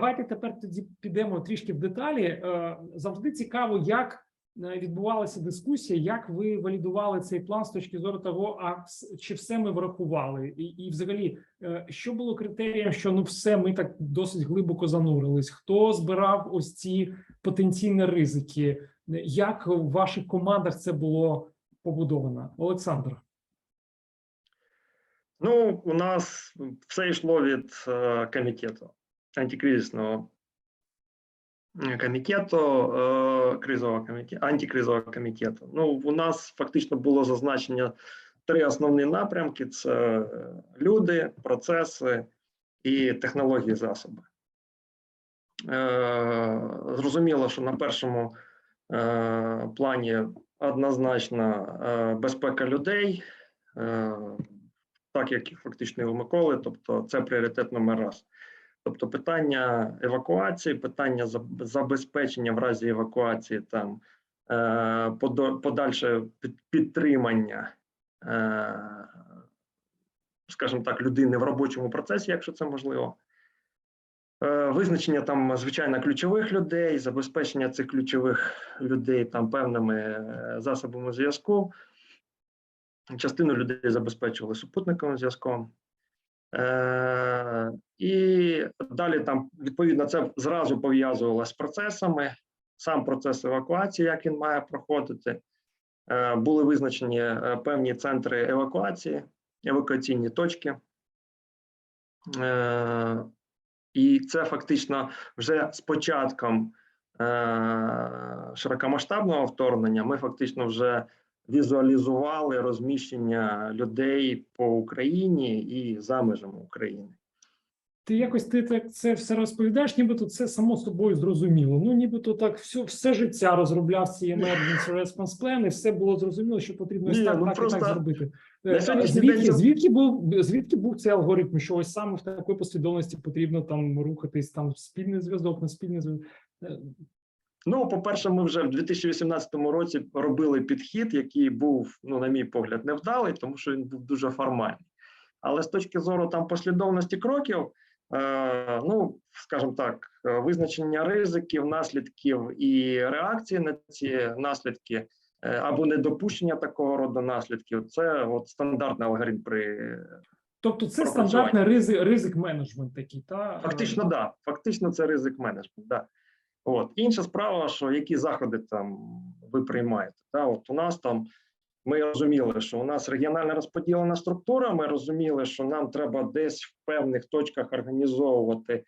Давайте тепер тоді підемо трішки в деталі. Е, Завжди цікаво, як е, відбувалася дискусія, як ви валідували цей план з точки зору того, а чи все ми врахували, і, і взагалі, е, що було критерієм, що ну все ми так досить глибоко занурились. Хто збирав ось ці потенційні ризики? Як в ваших командах це було побудовано? Олександр. Ну, у нас все йшло від комітету, антикризисного е, комітету, е, кризового комітету, антикризового комітету. Ну, у нас фактично було зазначення три основні напрямки: це е, люди, процеси і технології засоби. Зрозуміло, що на першому плані однозначно безпека людей. так як і фактично і у Миколи, тобто це пріоритет номер раз. Тобто питання евакуації, питання забезпечення в разі евакуації, там е, подальше підтримання, е, скажімо так, людини в робочому процесі, якщо це можливо. Е, Визначення там звичайно ключових людей, забезпечення цих ключових людей там певними засобами зв'язку. Частину людей забезпечували супутниковим зв'язком. Е, і далі там відповідно це зразу пов'язувалося з процесами. Сам процес евакуації, як він має проходити. Е, були визначені е, певні центри евакуації, евакуаційні точки. І це фактично вже з початком широкомасштабного вторгнення ми фактично вже візуалізували розміщення людей по Україні і за межами України. Ти якось ти так це все розповідаєш, нібито це само собою зрозуміло. Ну, нібито так все, все життя розробляв ці emergency response plan, і все було зрозуміло, що потрібно Ні, так, ну так і так зробити. на Е, Звідки, день звідки був звідки був цей алгоритм? Що ось саме в такій послідовності потрібно там рухатись, там спільний зв'язок, не спільний зв'язок. Е, Ну, по-перше, ми вже в 2018 році робили підхід, який був, ну, на мій погляд, невдалий, тому що він був дуже формальний. Але з точки зору там послідовності кроків, е, ну, скажімо так, е, визначення ризиків, наслідків і реакції на ці наслідки е, або недопущення такого роду наслідків, це от стандартний алгоритм при Тобто, це стандартний ризик, ризик менеджмент такий, та Фактично, так. Да. Фактично, це ризик менеджмент. Да. От. Інша справа, що які заходи там ви приймаєте. Да? От у нас там ми розуміли, що у нас регіональна розподілена структура. Ми розуміли, що нам треба десь в певних точках організовувати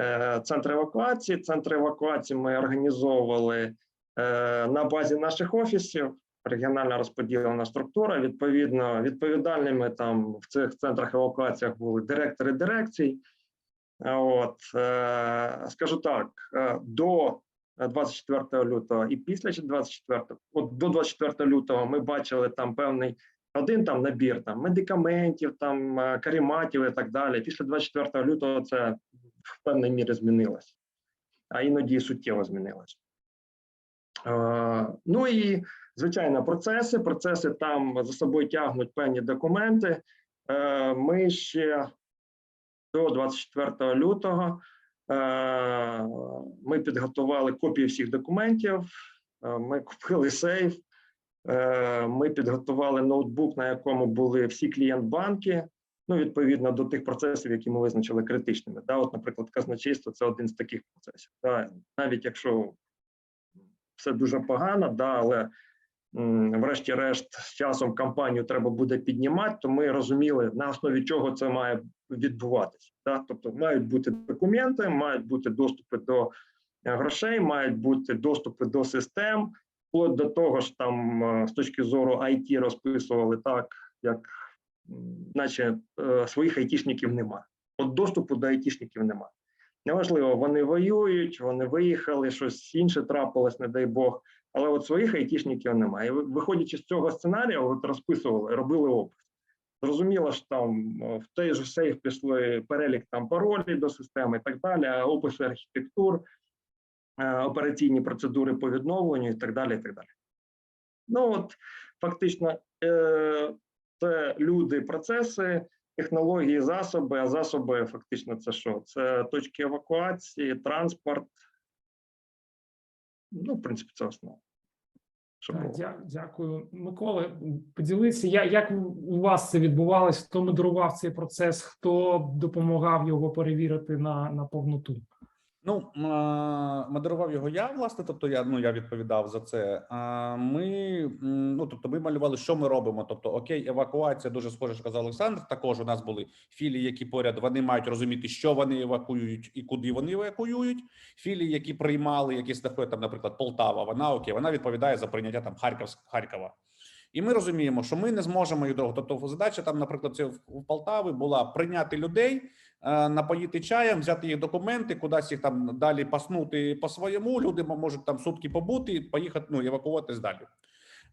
е, центр евакуації. Центр евакуації ми організовували е, на базі наших офісів. Регіональна розподілена структура. Відповідно, відповідальними там в цих центрах евакуаціях були директори дирекцій. От е, скажу так, е, до 24 лютого і після 24, от до 24 лютого ми бачили там певний один там набір там медикаментів, там е, каріматів і так далі. Після 24 лютого це в певній мірі змінилось, а іноді суттєво змінилось. Ну і звичайно, процеси. Процеси там за собою тягнуть певні документи. Ми ще до 24 лютого е, ми підготували копії всіх документів. е, Ми купили сейф. е, Ми підготували ноутбук, на якому були всі клієнт-банки. Ну, відповідно до тих процесів, які ми визначили критичними. Да, от, наприклад, казначейство це один з таких процесів. Да, навіть якщо все дуже погано, да, але врешті-решт з часом кампанію треба буде піднімати, то ми розуміли, на основі чого це має відбуватися. Да? Тобто мають бути документи, мають бути доступи до е, грошей, мають бути доступи до систем, вплоть до того ж там е, з точки зору IT розписували так, як наче е, своїх айтішників немає. От доступу до айтішників немає. Неважливо, вони воюють, вони виїхали, щось інше трапилось, не дай Бог. Але от своїх айтішників немає. Виходячи з цього сценарію, от розписували, робили опис. Зрозуміло, що там е, в той же сейф пішли перелік там паролів до системи і так далі, описи архітектур, е, операційні процедури по відновленню і так далі. і так далі. Ну от фактично, е, це люди, процеси, технології, засоби, а засоби фактично це що? Це точки евакуації, транспорт. Ну, в принципі, це основа. Дя- Дякую, Микола. Поділися, я- як у вас це відбувалось? Хто модерував цей процес? Хто допомагав його перевірити на, на повноту? Ну, модерував його я, власне, тобто я, ну, я відповідав за це. А ми, ну, тобто ми малювали, що ми робимо. Тобто, окей, евакуація дуже схоже, що казав Олександр. Також у нас були філії, які поряд, вони мають розуміти, що вони евакуюють і куди вони евакуюють. Філії, які приймали, які знаходять, там, наприклад, Полтава, вона окей, вона відповідає за прийняття там Харківськ, Харкова. І ми розуміємо, що ми не зможемо їх довго. Тобто, задача там, наприклад, це в Полтави була прийняти людей, е, напоїти чаєм, взяти їх документи, кудись їх там далі паснути по своєму. Люди можуть там сутки побути, поїхати, ну евакуватись далі.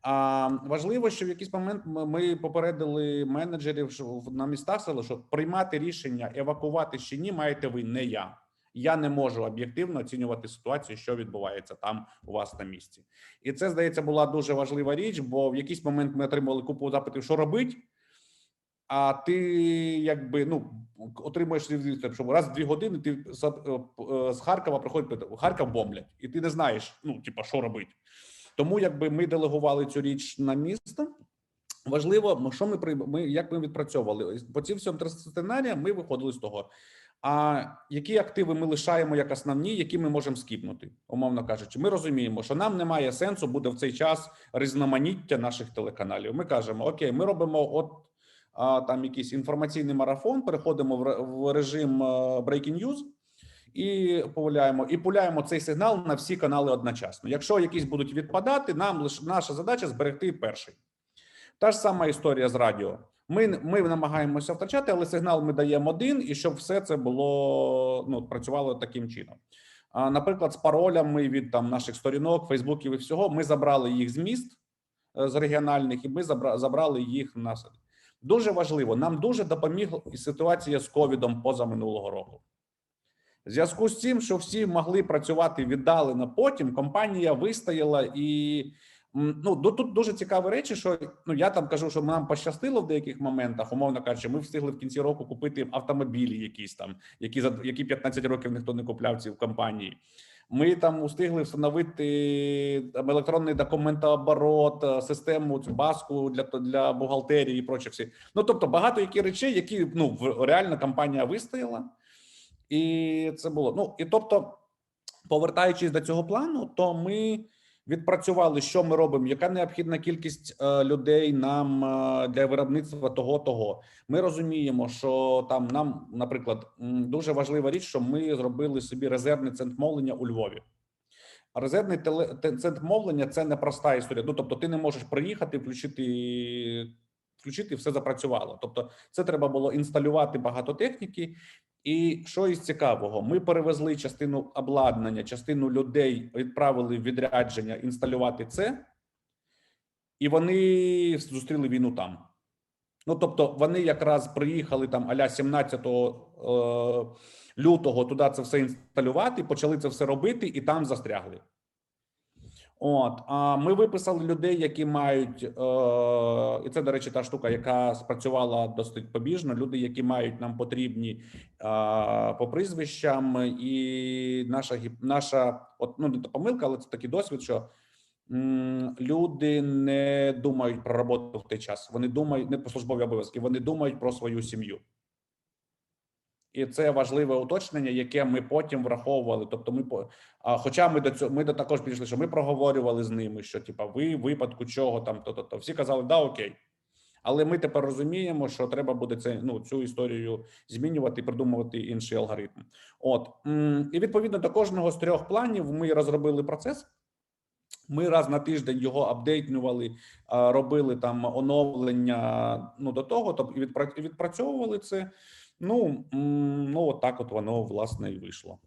А важливо, що в якийсь момент ми- попередили менеджерів на містах села, що приймати рішення евакувати чи ні, маєте ви не я. Я не можу об'єктивно оцінювати ситуацію, що відбувається там у вас на місці. І це здається була дуже важлива річ, бо в якийсь момент ми отримали купу запитів, що робить. А ти якби ну отримуєш що раз в дві години ти з, е, е, Харкова приходить Харків бомблять, і ти не знаєш, ну типа, що робити. Тому якби ми делегували цю річ на місто. Важливо, що ми ми як ми відпрацьовували по цим три сценаріям. Ми виходили з того. А які активи ми лишаємо як основні, які ми можемо скіпнути, умовно кажучи, ми розуміємо, що нам немає сенсу буде в цей час різноманіття наших телеканалів. Ми кажемо: Окей, ми робимо от а, там якийсь інформаційний марафон, переходимо в, режим е, breaking news і пуляємо, і пуляємо цей сигнал на всі канали одночасно. Якщо якісь будуть відпадати, нам лише наша задача зберегти перший. Та ж сама історія з радіо. Ми, ми намагаємося втрачати, але сигнал ми даємо один, і щоб все це було ну працювало таким чином. А, наприклад, з паролями від там наших сторінок, Фейсбуків і всього, ми забрали їх з міст е, з регіональних, і ми забрали їх на дуже важливо. Нам дуже допоміг і ситуація з ковідом позаминулого року. В зв'язку з цим, що всі могли працювати віддалено потім, компанія вистояла і ну тут дуже цікаві речі, що ну я там кажу, що нам пощастило в деяких моментах, умовно кажучи, ми встигли в кінці року купити автомобілі, якісь там, які за які 15 років ніхто не купляв ці в компанії. Ми там встигли встановити там, електронний документооборот, е, систему цю баску для для бухгалтерії і прочі всі. Ну тобто багато які речей, які ну реально компанія вистояла. І це було. Ну і тобто, повертаючись до цього плану, то ми відпрацювали, що ми робимо, яка необхідна кількість е, людей нам е, для виробництва того того. Ми розуміємо, що там нам, наприклад, дуже важлива річ, що ми зробили собі резервний центр мовлення у Львові. Резервний теле центр мовлення це не проста історія. Ну тобто, ти не можеш приїхати, включити, включити, все запрацювало. Тобто, це треба було інсталювати багато техніки. І що із цікавого, ми перевезли частину обладнання, частину людей відправили в відрядження інсталювати це, і вони зустріли війну там. Ну тобто, вони якраз приїхали там аля 17 е, лютого туди це все інсталювати, почали це все робити, і там застрягли. От, а ми виписали людей, які мають, е, і це, до речі, та штука, яка спрацювала досить побіжно. Люди, які мають нам потрібні е, по прізвищам, і наша наша, от ну не то помилка, але це такий досвід, що м, люди не думають про роботу в той час. Вони думають не про службові обов'язки, вони думають про свою сім'ю. І це важливе уточнення, яке ми потім враховували. Тобто, ми а, хоча ми до цього ми до також підійшли, що ми проговорювали з ними, що типа ви випадку чого там, то то то всі казали, да, окей. Але ми тепер розуміємо, що треба буде це ну цю історію змінювати і придумувати інший алгоритм. От і відповідно до кожного з трьох планів ми розробили процес. Ми раз на тиждень його апдейтнювали, робили там оновлення. Ну до того, тобто відпрацьовували це. Ну, ну от так от воно власне і вийшло.